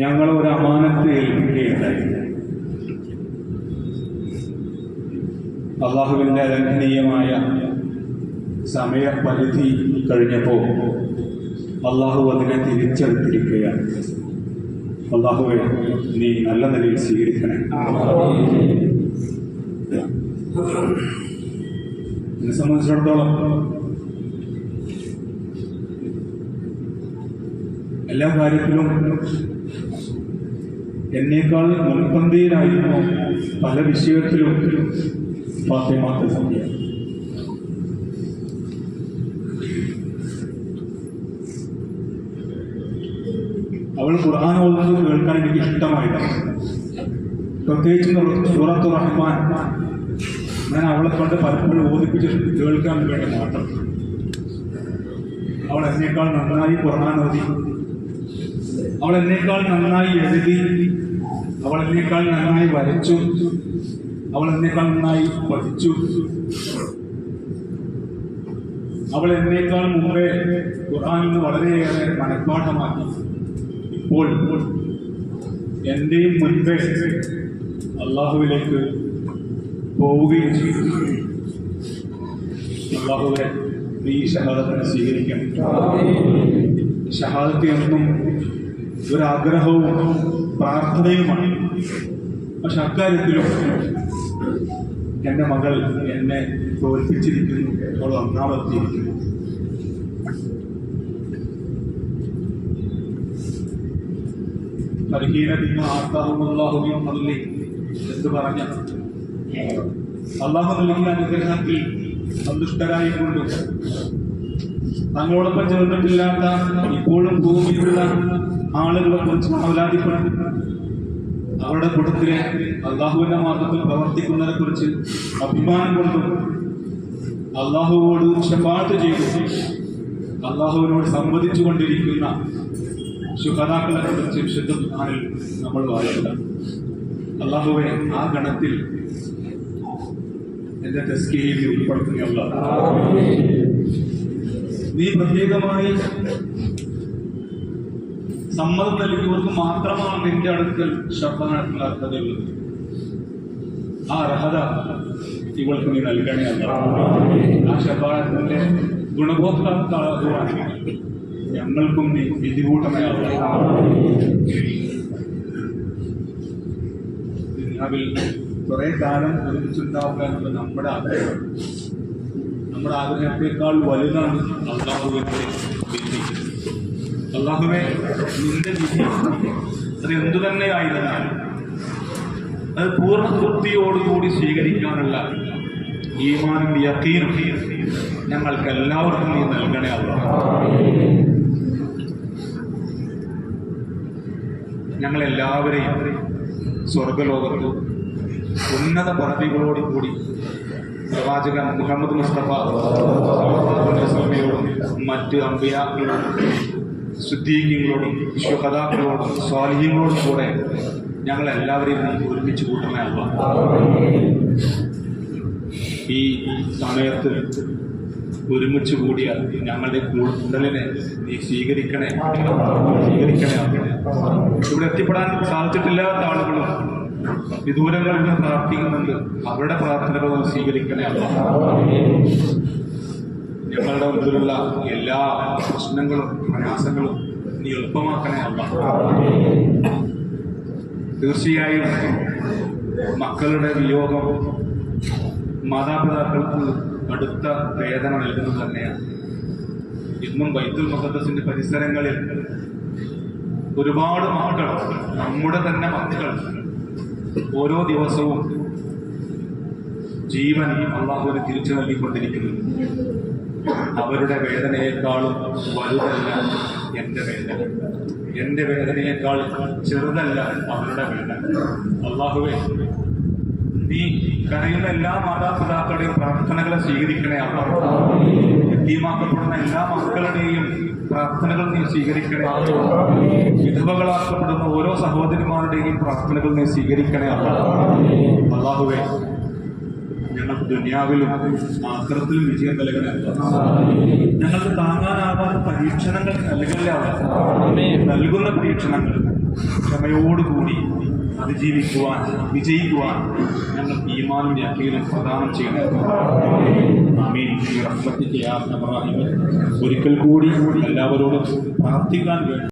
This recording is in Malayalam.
ഞങ്ങൾ ഒരു അമാനത്ത് ഏൽപ്പിക്കുകയുണ്ടായി അള്ളാഹുവിന്റെ ലംഘനീയമായ സമയപരിധി കഴിഞ്ഞപ്പോൾ അള്ളാഹു അതിനെ തിരിച്ചെടുത്തിരിക്കുകയാണ്. അള്ളാഹുവെ നീ നല്ല നിലയിൽ സ്വീകരിക്കണേ. എന്നെ സംബന്ധിച്ചിടത്തോളം എല്ലാ കാര്യത്തിലും എന്നേക്കാൾ മുൻപന്തിയിലായിരുന്നു പല വിഷയത്തിലും ഫാത്തിമാത്ത സമയം അവൾ ഖുർആൻ ഓതുന്നത് കേൾക്കാൻ എനിക്ക് ഇഷ്ടമായിട്ടാണ് പ്രത്യേകിച്ച് സൂറത്ത് റഹ്മാൻ. ഞാൻ അവളെ കൊണ്ട് പലപ്പോഴും ഓദിപ്പിച്ച് കേൾക്കാൻ വേണ്ടി മാത്രം. അവൾ എന്നേക്കാൾ നന്നായി ഖുർആൻ ഓതി. അവൾ എന്നേക്കാൾ നന്നായി എഴുതി അവൾ എന്നേക്കാൾ നന്നായി വരച്ചു അവൾ എന്നേക്കാൾ നന്നായി പഠിച്ചു. അവൾ എന്നേക്കാൾ മുമ്പേ ഖുർആനിൽ നിന്ന് വളരെയേറെ മനഃപ്പാഠമാക്കി ഇപ്പോൾ എന്റെയും മുൻപേ അള്ളാഹുവിലേക്ക് പോവുകയും ചെയ്തു അള്ളാഹുവെ നീ ഷഹാദത്തിനെ സ്വീകരിക്കണം. ഷഹാദത്ത് എന്നും ഒരാഗ്രഹവും പ്രാർത്ഥനയുമാണ്. പക്ഷെ അക്കാര്യത്തിലും എന്റെ മകൾ എന്നെ തോൽപ്പിച്ചിരിക്കുന്നു അവൾ ഒന്നാമത്തിയിരിക്കുന്നു അള്ളാഹു നൽകിയ അനുഗ്രഹത്തിൽ സന്തുഷ്ടരായിക്കൊണ്ടും തങ്ങളോടൊപ്പം ചേർന്നിട്ടില്ലാത്ത ഇപ്പോഴും ഭൂമിയിലുള്ള ആളുകളെ കുറിച്ച് അവലാതിപ്പെടും അവരുടെ കൂട്ടത്തിലെ അള്ളാഹുവിന്റെ മാർഗത്തിൽ പ്രവർത്തിക്കുന്നതിനെ കുറിച്ച് അഭിമാനം കൊണ്ടും അള്ളാഹുവോട് ക്ഷമാട്ട് ചെയ്തു അള്ളാഹുവിനോട് സംവദിച്ചു കൊണ്ടിരിക്കുന്ന ശുഹതാക്കളെ കുറിച്ച് വിശുദ്ധ നമ്മൾ വായിക്കുക. അള്ളാഹുവെ ആ ഗണത്തിൽ എന്റെ ടെസ്കിയിൽ ഉൾപ്പെടുത്തുകയുള്ള. നീ പ്രത്യേകമായി സമ്മതം നൽകിയവർക്ക് മാത്രമാണ് നിന്റെ അടുക്കൽ ശബ്ദനായിട്ടുള്ള അർഹതയുള്ളത് ആ അർഹത ഇവൾക്ക് നീ നൽകണേ ആ ശബ്ദത്തിന്റെ ഗുണഭോക്താക്കളാകുവാൻ ഞങ്ങൾക്കും നീ വിധികൂട്ടമേ ദുനിയാവിൽ കുറെ കാലം ഒരുമിച്ചുണ്ടാവുക എന്നുള്ളത് നമ്മുടെ ആഗ്രഹം നമ്മുടെ ആഗ്രഹത്തെക്കാൾ വലുതാണ് അള്ളാഹുവിന്റെ വിധി. അള്ളാഹുവെ നിന്റെ വിധി അത് എന്തു തന്നെ ആയിരുന്നാലും അത് പൂർണ തൃപ്തിയോടുകൂടി സ്വീകരിക്കാനുള്ള ഈമാനും യക്കീനും ഞങ്ങൾക്ക് എല്ലാവർക്കും നീ നൽകണേ അള്ളാഹ്. ഞങ്ങളെല്ലാവരെയും സ്വർഗലോകത്ത് ഉന്നത പദവികളോട് കൂടി പ്രവാചകൻ മുഹമ്മദ് മുസ്തഫ മറ്റ് അമ്പിയാക്കളോടും ശുദ്ധീകങ്ങളോടും വിശ്വകഥാക്കളോടും സ്വാലിഹ്യങ്ങളോടും കൂടെ ഞങ്ങൾ എല്ലാവരെയും ഒരുമിച്ച് ഒരുമിച്ച് കൂട്ടണമല്ല ഈ സമയത്ത് ഒരുമിച്ച് കൂടിയ ഞങ്ങളുടെ കൂടുതലിനെ നീ സ്വീകരിക്കണേ സ്വീകരിക്കണേ ഇവിടെ എത്തിപ്പെടാൻ സാധിച്ചിട്ടില്ലാത്ത ആളുകളും വിദൂരങ്ങളിൽ നിന്ന് പ്രാർത്ഥിക്കുന്നുണ്ട്. അവരുടെ പ്രാർത്ഥനകൾ സ്വീകരിക്കണേ. ഞങ്ങളുടെ മുമ്പിലുള്ള എല്ലാ പ്രശ്നങ്ങളും പ്രയാസങ്ങളും നീ എളുപ്പമാക്കണേ അല്ല. തീർച്ചയായും മക്കളുടെ വിയോഗം മാതാപിതാക്കൾക്ക് കടുത്ത വേദന നൽകുന്നത് തന്നെയാണ്. ഇന്നും ബൈത്തുൽ മുഖദ്ദസിന്റെ പരിസരങ്ങളിൽ ഒരുപാട് മക്കൾ നമ്മുടെ തന്നെ മക്കൾ ഓരോ ദിവസവും ജീവൻ അള്ളാഹുവിന് തിരിച്ചു നൽകിക്കൊണ്ടിരിക്കുന്നു. അവരുടെ വേദനയെക്കാളും വലുതല്ല എന്റെ വേദന. എന്റെ വേദനയെക്കാൾ ചെറുതല്ല അവരുടെ വേദന. അള്ളാഹുവെ നീ കരയുന്ന എല്ലാ മാതാപിതാക്കളുടെയും പ്രാർത്ഥനകളെ സ്വീകരിക്കണേ അള്ളാഹു എത്തിയമാക്കപ്പെടുന്ന എല്ലാ മക്കളുടെയും പ്രാർത്ഥനകൾ നീ സ്വീകരിക്കണേ വിധവകളാക്കപ്പെടുന്ന ഓരോ സഹോദരിമാരുടെയും പ്രാർത്ഥനകൾ നീ സ്വീകരിക്കണേ അള്ളാഹുവേ ഞങ്ങൾക്ക് ദുനിയാവിലും ആക്രത്തിലും വിജയം നൽകണേ ഞങ്ങൾക്ക് താങ്ങാനാവാത്ത പരീക്ഷണങ്ങൾ നൽകല്ലേ നൽകുന്ന പരീക്ഷണങ്ങൾ ക്ഷമയോടുകൂടി അതിജീവിക്കുവാൻ വിജയിക്കുവാൻ ഞങ്ങൾ ഈമാനും അഖീലം പ്രദാനം റഹ്മത്തിന്റെ യാത്ര ഒരിക്കൽ കൂടി എല്ലാവരോടും പ്രാർത്ഥിക്കാൻ വേണ്ടി